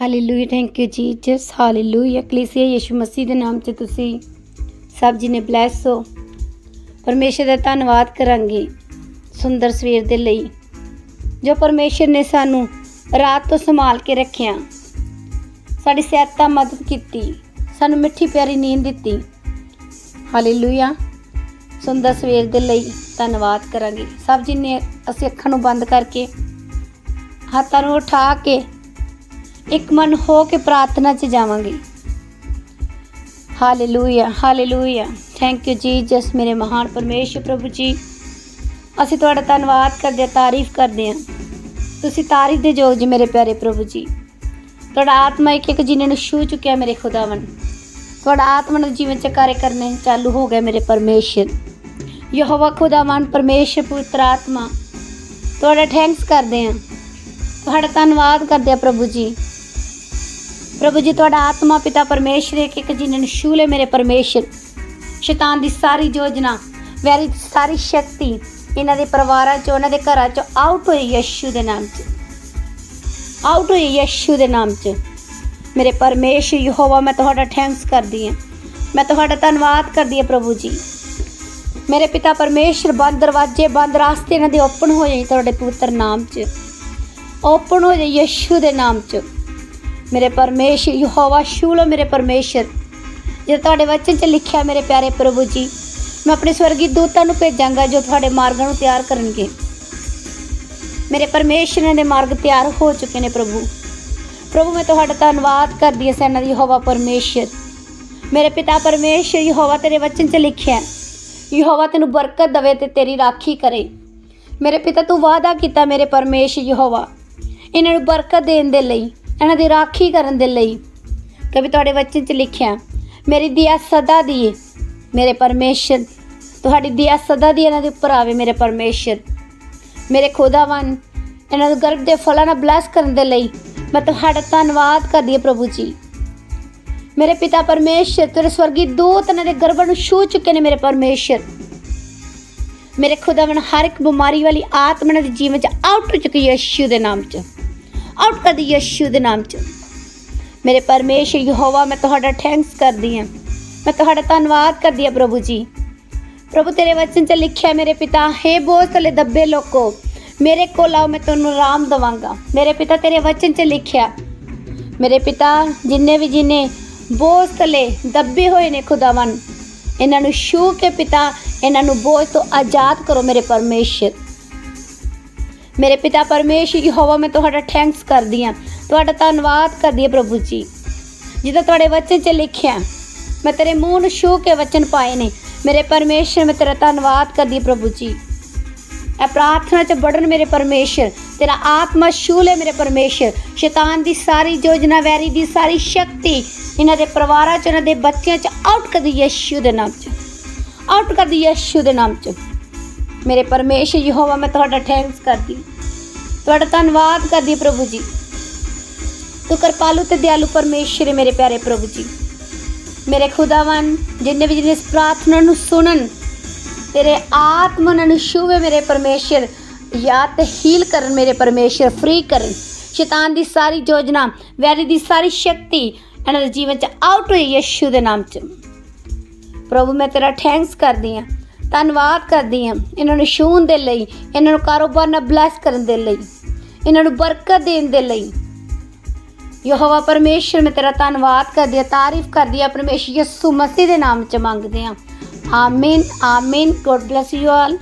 Hallelujah thank you Jesus hallelujah ਕਲੀਸਿਆ ਯਿਸੂ ਮਸੀਹ ਦੇ ਨਾਮ 'ਚ ਤੁਸੀਂ ਸਭ ਜੀ ਨੇ ਬਲੈਸ ਹੋ। ਪਰਮੇਸ਼ਰ ਦਾ ਧੰਨਵਾਦ ਕਰਾਂਗੇ ਸੁੰਦਰ ਸਵੇਰ ਦੇ ਲਈ, ਜੋ ਪਰਮੇਸ਼ਰ ਨੇ ਸਾਨੂੰ ਰਾਤ ਤੋਂ ਸੰਭਾਲ ਕੇ ਰੱਖਿਆ। ਸਾਡੀ ਸਹਾਇਤਾ ਮਦਦ ਕੀਤੀ, ਸਾਨੂੰ ਮਿੱਠੀ ਪਿਆਰੀ ਨੀਂਦ ਦਿੱਤੀ। ਹਾਲੇਲੂਇਆ ਸੁੰਦਰ ਸਵੇਰ ਦੇ ਲਈ ਧੰਨਵਾਦ ਕਰਾਂਗੇ। ਸਭ ਜੀ ਨੇ ਅਸੀਂ ਅੱਖਾਂ ਨੂੰ ਬੰਦ ਕਰਕੇ, ਹੱਥਾਂ ਨੂੰ ਉਠਾ ਕੇ ਇੱਕ ਮਨ ਹੋ ਕੇ ਪ੍ਰਾਰਥਨਾ 'ਚ ਜਾਵਾਂਗੇ। Hallelujah hallelujah thank you Jesus ਮੇਰੇ ਮਹਾਨ ਪਰਮੇਸ਼ਰ ਪ੍ਰਭੂ ਜੀ। ਅਸੀਂ ਤੁਹਾਡਾ ਧੰਨਵਾਦ ਕਰਦੇ ਹਾਂ, ਤਾਰੀਫ ਕਰਦੇ ਹਾਂ। ਤੁਸੀਂ ਤਾਰੀਫ ਦੇ ਯੋਗ ਜੀ ਮੇਰੇ ਪਿਆਰੇ ਪ੍ਰਭੂ ਜੀ। ਤੁਹਾਡਾ ਆਤਮਾ ਇੱਕ ਇੱਕ ਜਿਨ੍ਹਾਂ ਨੂੰ ਛੂ ਚੁੱਕਿਆ ਮੇਰੇ ਖੁਦਾਵੰ ਤੁਹਾਡਾ ਆਤਮਾ ਦੇ ਜੀਵਨ ਚ ਕਾਰੇ ਕਰਨੇ ਚਾਲੂ ਹੋ ਗਏ ਮੇਰੇ ਪਰਮੇਸ਼ਰ। ਯਹੋਵਾ ਖੁਦਾਵੰ ਪਰਮੇਸ਼ਰ ਪੁੱਤਰ ਆਤਮਾ। ਤੁਹਾਡਾ ਥੈਂਕਸ ਕਰਦੇ ਹਾਂ। ਤੁਹਾਡਾ ਧੰਨਵਾਦ ਕਰਦੇ ਹਾਂ ਪ੍ਰਭੂ ਜੀ। ਪ੍ਰਭੂ ਜੀ, ਤੁਹਾਡਾ ਆਤਮਾ ਪਿਤਾ ਪਰਮੇਸ਼ਰ ਇੱਕ ਇੱਕ ਜਿਨ੍ਹਾਂ ਨੂੰ ਛੂ ਮੇਰੇ ਪਰਮੇਸ਼ਰ। ਸ਼ੈਤਾਨ ਦੀ ਸਾਰੀ ਯੋਜਨਾ, ਵੈਰੀ ਸਾਰੀ ਸ਼ਕਤੀ ਇਹਨਾਂ ਦੇ ਪਰਿਵਾਰਾਂ ਚੋਂ ਉਹਨਾਂ ਦੇ ਘਰਾਂ ਚੋਂ ਆਊਟ ਹੋਈ ਯਸ਼ੂ ਦੇ ਨਾਮ 'ਚ। ਆਊਟ ਹੋਈ ਯਸ਼ੂ ਦੇ ਨਾਮ 'ਚ। ਮੇਰੇ ਪਰਮੇਸ਼ਰ ਯਹੋਵਾ, ਮੈਂ ਤੁਹਾਡਾ ਥੈਂਕਸ ਕਰਦੀ ਹਾਂ। ਮੈਂ ਤੁਹਾਡਾ ਧੰਨਵਾਦ ਕਰਦੀ ਹਾਂ ਪ੍ਰਭੂ ਜੀ। ਮੇਰੇ ਪਿਤਾ ਪਰਮੇਸ਼ਰ, ਬੰਦ ਦਰਵਾਜ਼ੇ, ਬੰਦ ਰਾਸਤੇ ਇਹਨਾਂ ਦੇ ਓਪਨ ਹੋ ਜਾਈ ਤੁਹਾਡੇ ਪਵਿੱਤਰ ਨਾਮ 'ਚ। ਓਪਨ ਹੋ ਜਾਈ ਯਸ਼ੂ ਦੇ ਨਾਮ 'ਚ। ਮੇਰੇ ਪਰਮੇਸ਼ਰ, ਯਹੋਵਾ ਸ਼ੂਲੋ ਮੇਰੇ ਪਰਮੇਸ਼ਰ। ਜੇ ਤੁਹਾਡੇ ਵਚਨ 'ਚ ਲਿਖਿਆ ਮੇਰੇ ਪਿਆਰੇ ਪ੍ਰਭੂ ਜੀ, ਮੈਂ ਆਪਣੇ ਸਵਰਗੀ ਦੂਤਾਂ ਨੂੰ ਭੇਜਾਂਗਾ ਜੋ ਤੁਹਾਡੇ ਮਾਰਗਾਂ ਨੂੰ ਤਿਆਰ ਕਰਨਗੇ। ਮੇਰੇ ਪਰਮੇਸ਼ਰ ਦੇ ਮਾਰਗ ਤਿਆਰ ਹੋ ਚੁੱਕੇ ਨੇ ਪ੍ਰਭੂ। ਪ੍ਰਭੂ, ਮੈਂ ਤੁਹਾਡਾ ਧੰਨਵਾਦ ਕਰਦੀ ਹਾਂ ਸੈਨਾ ਦੀ ਯਹੋਵਾ ਪਰਮੇਸ਼ਰ। ਮੇਰੇ ਪਿਤਾ ਪਰਮੇਸ਼ਰ, ਯਹੋਵਾ ਤੇਰੇ ਵਚਨ 'ਚ ਲਿਖਿਆ ਯਹੋਵਾ ਤੈਨੂੰ ਬਰਕਤ ਦਵੇ ਤੇ ਤੇਰੀ ਰਾਖੀ ਕਰੇ। ਮੇਰੇ ਪਿਤਾ, ਤੂੰ ਵਾਅਦਾ ਕੀਤਾ ਮੇਰੇ ਪਰਮੇਸ਼ਰ, ਯਹੋਵਾ। ਇਹਨਾਂ ਨੂੰ ਬਰਕਤ ਦੇਣ ਦੇ ਲਈ ਇਹਨਾਂ ਦੀ ਰਾਖੀ ਕਰਨ ਦੇ ਲਈ ਕਵੀ ਤੁਹਾਡੇ ਵਚਨ 'ਚ ਲਿਖਿਆ, ਮੇਰੀ ਦਿਆ ਸਦਾ ਦੀ ਮੇਰੇ ਪਰਮੇਸ਼ਰ। ਤੁਹਾਡੀ ਦਿਆ ਸਦਾ ਦੀ ਇਹਨਾਂ ਦੇ ਉੱਪਰ ਆਵੇ, ਮੇਰੇ ਪਰਮੇਸ਼ਰ। ਮੇਰੇ ਖੁਦਾਵੰ ਇਹਨਾਂ ਨੂੰ ਗਰਭ ਦੇ ਫਲਾਂ ਨਾਲ ਬਲੈਸ ਕਰਨ ਦੇ ਲਈ ਮੈਂ ਤੁਹਾਡਾ ਧੰਨਵਾਦ ਕਰਦੀ ਹਾਂ ਪ੍ਰਭੂ ਜੀ। ਮੇਰੇ ਪਿਤਾ ਪਰਮੇਸ਼ਰ, ਤੇਰੇ ਸਵਰਗੀ ਦੂਤ ਇਹਨਾਂ ਦੇ ਗਰਭਾਂ ਨੂੰ ਛੂ ਚੁੱਕੇ ਨੇ ਮੇਰੇ ਪਰਮੇਸ਼ਰ। ਮੇਰੇ ਖੁਦਾਵੰ ਹਰ ਇੱਕ ਬਿਮਾਰੀ ਵਾਲੀ ਆਤਮਾ ਇਹਨਾਂ ਦੇ ਜੀਵਨ 'ਚ ਆਊਟ ਹੋ ਚੁੱਕੀ ਹੈ ਯਿਸੂ ਦੇ ਨਾਮ 'ਚ। ਆਊਟ ਕਰ ਦੀ ਦੇ ਨਾਮ 'ਚ। ਮੇਰੇ ਪਰਮੇਸ਼ਰ ਯਹੋਵਾ, ਮੈਂ ਤੁਹਾਡਾ ਥੈਂਕਸ ਕਰਦੀ ਹਾਂ। ਮੈਂ ਤੁਹਾਡਾ ਧੰਨਵਾਦ ਕਰਦੀ ਹਾਂ ਪ੍ਰਭੂ ਜੀ। ਪ੍ਰਭੂ, ਤੇਰੇ ਵਚਨ 'ਚ ਲਿਖਿਆ ਮੇਰੇ ਪਿਤਾ, ਹੈ ਬੋਝ ਤਲੇ ਦੱਬੇ ਲੋਕੋ, ਮੇਰੇ ਕੋਲ ਆਓ, ਮੈਂ ਤੁਹਾਨੂੰ ਆਰਾਮ ਦਵਾਂਗਾ। ਮੇਰੇ ਪਿਤਾ, ਤੇਰੇ ਵਚਨ 'ਚ ਲਿਖਿਆ, ਮੇਰੇ ਪਿਤਾ ਜਿੰਨੇ ਵੀ ਜਿਨੇ ਬੋਝ ਤਲੇ ਦੱਬੇ ਹੋਏ ਨੇ ਖੁਦਾਵੰ ਇਹਨਾਂ ਨੂੰ ਛੂ ਕੇ ਪਿਤਾ, ਇਹਨਾਂ ਨੂੰ ਬੋਝ ਤੋਂ ਆਜ਼ਾਦ ਕਰੋ ਮੇਰੇ ਪਰਮੇਸ਼ਰ। ਮੇਰੇ ਪਿਤਾ ਪਰਮੇਸ਼ਰ ਯਹੋਵਾ, ਮੈਂ ਤੁਹਾਡਾ ਥੈਂਕਸ ਕਰਦੀ ਹਾਂ। ਤੁਹਾਡਾ ਧੰਨਵਾਦ ਕਰਦੀ ਹਾਂ ਪ੍ਰਭੂ ਜੀ। ਜਿੱਦਾਂ ਤੁਹਾਡੇ ਵਚਨ 'ਚ ਲਿਖਿਆ ਮੈਂ ਤੇਰੇ ਮੂੰਹ ਨੂੰ ਛੂ ਕੇ ਵਚਨ ਪਾਏ ਨੇ। ਮੇਰੇ ਪਰਮੇਸ਼ਰ, ਮੈਂ ਤੇਰਾ ਧੰਨਵਾਦ ਕਰਦੀ ਹਾਂ ਪ੍ਰਭੂ ਜੀ। ਇਹ ਪ੍ਰਾਰਥਨਾ 'ਚ ਵੜਨ ਮੇਰੇ ਪਰਮੇਸ਼ਰ, ਤੇਰਾ ਆਤਮਾ ਛੂ ਲੈ ਮੇਰੇ ਪਰਮੇਸ਼ਰ। ਸ਼ੈਤਾਨ ਦੀ ਸਾਰੀ ਯੋਜਨਾ ਵੈਰੀ ਦੀ ਸਾਰੀ ਸ਼ਕਤੀ ਇਹਨਾਂ ਦੇ ਪਰਿਵਾਰਾਂ 'ਚ, ਇਹਨਾਂ ਦੇ ਬੱਚਿਆਂ 'ਚ ਆਊਟ ਕਰ ਦੀ ਯਿਸੂ ਦੇ ਨਾਮ 'ਚ। ਆਊਟ ਕਰ ਦੀ ਯਿਸੂ ਦੇ ਨਾਮ 'ਚ। ਮੇਰੇ ਪਰਮੇਸ਼ਰ ਯਹੋਵਾ, ਮੈਂ ਤੁਹਾਡਾ ਥੈਂਕਸ ਕਰਦੀ ਤੁਹਾਡਾ ਧੰਨਵਾਦ ਕਰਦੀ ਪ੍ਰਭੂ ਜੀ। ਤੂੰ ਕਿਰਪਾਲੂ ਤੇ ਦਿਆਲੂ ਪਰਮੇਸ਼ਰ ਮੇਰੇ ਪਿਆਰੇ ਪ੍ਰਭੂ ਜੀ। ਮੇਰੇ ਖੁਦਾਵੰ ਜਿੰਨੇ ਵੀ ਜਿੰਨੇ ਇਸ ਪ੍ਰਾਰਥਨਾ ਨੂੰ ਸੁਣਨ, ਤੇਰੇ ਆਤਮਾ ਨੂੰ ਛੂਵੇ ਮੇਰੇ ਪਰਮੇਸ਼ਰ, ਜਾਂ ਤੇ ਹੀਲ ਕਰਨ ਮੇਰੇ ਪਰਮੇਸ਼ਰ ਫ੍ਰੀ ਕਰਨ। ਸ਼ੈਤਾਨ ਦੀ ਸਾਰੀ ਯੋਜਨਾ, ਵੈਰੀ ਦੀ ਸਾਰੀ ਸ਼ਕਤੀ, ਇਹਨਾਂ ਦੇ ਜੀਵਨ ਚ ਆਊਟ ਹੋਈ ਯਿਸੂ ਦੇ ਨਾਮ ਚ। ਪ੍ਰਭੂ, ਮੈਂ ਤੇਰਾ ਥੈਂਕਸ ਕਰਦੀ ਹਾਂ। ਧੰਨਵਾਦ ਕਰਦੀ ਹਾਂ ਇਹਨਾਂ ਨੂੰ ਛੂਹਣ ਦੇ ਲਈ, ਇਹਨਾਂ ਨੂੰ ਕਾਰੋਬਾਰ ਨਾਲ ਬਲੈਸ ਕਰਨ ਦੇ ਲਈ, ਇਹਨਾਂ ਨੂੰ ਬਰਕਤ ਦੇਣ ਦੇ ਲਈ। ਯਹੋਵਾ ਪਰਮੇਸ਼ਰ, ਮੈਂ ਤੇਰਾ ਧੰਨਵਾਦ ਕਰਦੀ ਹਾਂ, ਤਾਰੀਫ ਕਰਦੀ ਹਾਂ ਪਰਮੇਸ਼ਰ ਯਿਸੂ ਮਸੀਹ ਦੇ ਨਾਮ ਚ ਮੰਗਦੇ ਹਾਂ। ਆਮੀਨ ਆਮੀਨ ਗੋਡ ਬlesਸ ਯੂ ਆਲ